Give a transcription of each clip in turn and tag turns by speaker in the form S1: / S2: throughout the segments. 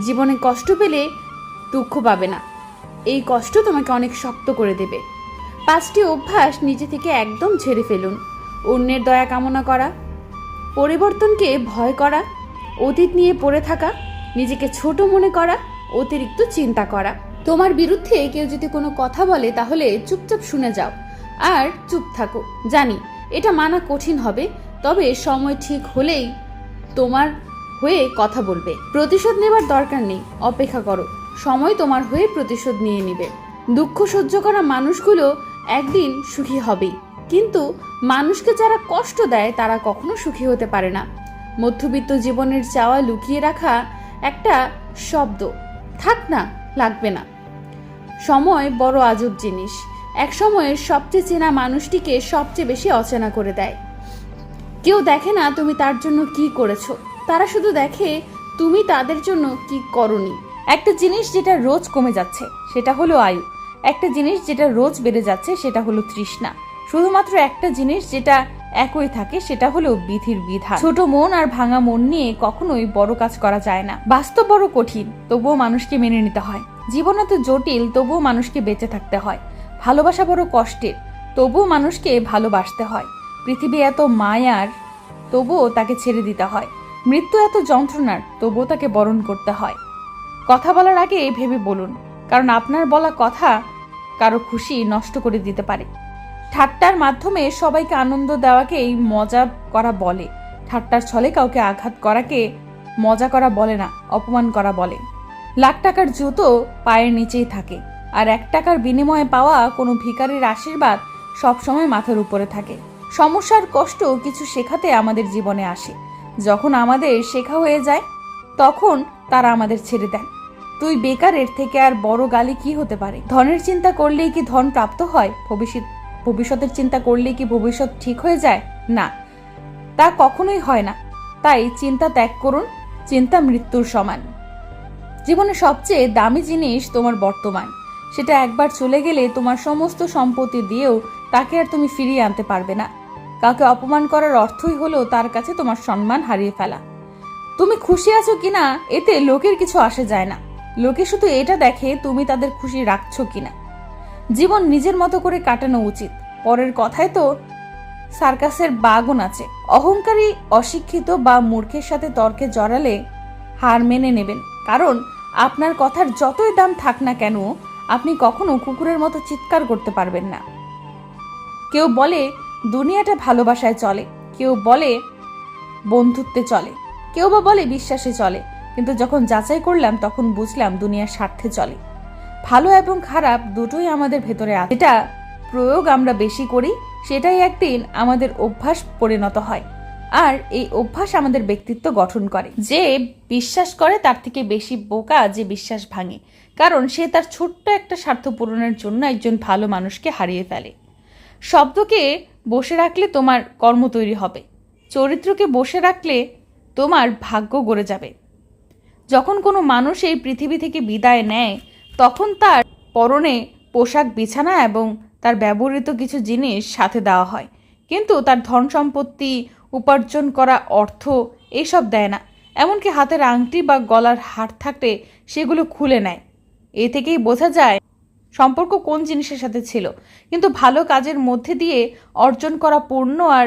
S1: জীবনে কষ্ট পেলে দুঃখ পাবে না। এই কষ্ট তোমাকে অনেক শক্ত করে দেবে। পাঁচটি অভ্যাস নিজে থেকে একদম ছেড়ে ফেলুন। অন্যের দয়া কামনা করা, পরিবর্তনকে ভয় করা, অতীত নিয়ে পড়ে থাকা, নিজেকে ছোট মনে করা, অতিরিক্ত চিন্তা করা। তোমার বিরুদ্ধে কেউ যদি কোনো কথা বলে তাহলে চুপচাপ শুনে যাও। আর চুপ থাকো। জানি এটা মানা কঠিন হবে, তবে সময় ঠিক হলেই তোমার হয়ে কথা বলবে। প্রতিশোধ নেবার দরকার নেই, অপেক্ষা করো। সময় তোমার হয়ে প্রতিশোধ নিয়ে নেবে। দুঃখ সহ্য করা মানুষগুলো একদিন সুখী হবেই। কিন্তু মানুষকে যারা কষ্ট দেয়, তারা কখনো সুখী হতে পারে না। মধ্যবিত্ত জীবনের চাওয়া লুকিয়ে রাখা একটা শব্দ। থাক না, লাগবে না। সময় বড় আজব জিনিস। এক সময়ের সবচেয়ে চেনা মানুষটিকে সবচেয়ে বেশি অচেনা করে দেয়। কেউ দেখে না তুমি তার জন্য কি করেছ। তারা শুধু দেখে, তুমি তাদের জন্য কি করনি? একটা জিনিস যেটা রোজ কমে যাচ্ছে, সেটা হলো আয়ু। একটা জিনিস যেটা রোজ বেড়ে যাচ্ছে, সেটা হলো তৃষ্ণা। শুধুমাত্র একটা জিনিস যেটা একই থাকে, সেটা হলো বিধির বিধান। ছোট মন আর ভাঙা মন নিয়ে কখনোই বড় কাজ করা যায় না। বাস্তব বড় কঠিন, তবুও মানুষকে মেনে নিতে হয়। জীবন এত জটিল, তবুও মানুষকে বেঁচে থাকতে হয়। ভালোবাসা বড় কষ্টের, তবুও মানুষকে ভালোবাসতে হয়। পৃথিবী এত মায়ার, তবুও তাকে ছেড়ে দিতে হয়। মৃত্যু এত যন্ত্রণার, তবুও তাকে বরণ করতে হয়। কথা বলার আগে ভেবে বলুন, কারণ আপনার বলা কথা কারও খুশি নষ্ট করে দিতে পারে। ঠাট্টার মাধ্যমে সবাইকে আনন্দ দেওয়াকেই মজা করা বলে। ঠাট্টার ছলে কাউকে আঘাত করাকে মজা করা বলে না, অপমান করা বলে। লাখ টাকার জুতো পায়ের নিচেই থাকে, আর এক টাকার বিনিময়ে পাওয়া কোনো ভিখারির আশীর্বাদ সবসময় মাথার উপরে থাকে। সমস্যার কষ্ট কিছু শেখাতে আমাদের জীবনে আসে। যখন আমাদের শেখা হয়ে যায়, তখন তারা আমাদের ছেড়ে দেন। তুই বেকারের থেকে আর বড় গালি কি হতে পারে? ধনের চিন্তা করলেই কি ধন প্রাপ্ত হয়? ভবিষ্যৎ, ভবিষ্যতের চিন্তা করলেই কি ভবিষ্যৎ ঠিক হয়ে যায়? না, তা কখনোই হয় না। তাই চিন্তা ত্যাগ করুন, চিন্তা মৃত্যুর সমান। জীবনে সবচেয়ে দামি জিনিস তোমার বর্তমান। সেটা একবার চলে গেলে তোমার সমস্ত সম্পত্তি দিয়েও তাকে আর তুমি ফিরিয়ে আনতে পারবে না। কাউকে অপমান করার অর্থই হলো তার কাছে তোমার সম্মান হারিয়ে ফেলা। তুমি খুশি আছো কিনা, এতে লোকের কিছু আসে যায় না। লোকে শুধু এটা দেখে তুমি তাদের খুশি রাখছো কিনা। জীবন নিজের মতো করে কাটানো উচিত। পরের কথায় তো সার্কাসের বাগন আছে। অহংকারী, অশিক্ষিত বা মূর্খের সাথে তর্কে জড়ালে হার মেনে নেবেন। কারণ আপনার কথার যতই দাম থাক না কেন, আপনি কখনো কুকুরের মতো চিৎকার করতে পারবেন না। কেউ বলে দুনিয়াটা ভালোবাসায় চলে। কেউ বলে বন্ধুত্বে চলে। কেউ বা বলে বিশ্বাসে চলে। কিন্তু যখন যাচাই করলাম, তখন বুঝলাম দুনিয়ার স্বার্থে চলে। ভালো এবং খারাপ দুটোই আমাদের ভেতরে আছে। যেটা প্রয়োগ আমরা বেশি করি, সেটাই একদিন আমাদের অভ্যাস পরিণত হয়। আর এই অভ্যাস আমাদের ব্যক্তিত্ব গঠন করে। যে বিশ্বাস করে, তার থেকে বেশি বোকা যে বিশ্বাস ভাঙে। কারণ সে তার ছোট্ট একটা স্বার্থ পূরণের জন্য একজন ভালো মানুষকে হারিয়ে ফেলে। শব্দকে বসে রাখলে তোমার কর্ম তৈরি হবে। চরিত্রকে বসে রাখলে তোমার ভাগ্য গড়ে যাবে। যখন কোনো মানুষ এই পৃথিবী থেকে বিদায় নেয়, তখন তার পরনে পোশাক, বিছানা এবং তার ব্যবহৃত কিছু জিনিস সাথে দেওয়া হয়। কিন্তু তার ধন সম্পত্তি, উপার্জন করা অর্থ এইসব দেয় না। এমনকি হাতের আংটি বা গলার হার থাকলে সেগুলো খুলে নেয়। এ থেকেই বোঝা যায় সম্পর্ক কোন জিনিসের সাথে ছিল? কিন্তু ভালো কাজের মধ্যে দিয়ে অর্জন করা পূর্ণ আর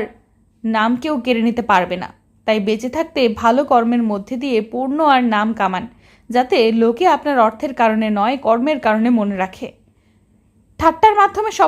S1: নাম কেউ কেড়ে নিতে পারবে না। তাই বেঁচে থাকতে ভালো কর্মের মধ্যে দিয়ে পূর্ণ আর নাম কামান, যাতে লোকে আপনার অর্থের কারণে নয়, কর্মের কারণে মনে রাখে। ঠাট্টার মাধ্যমে সব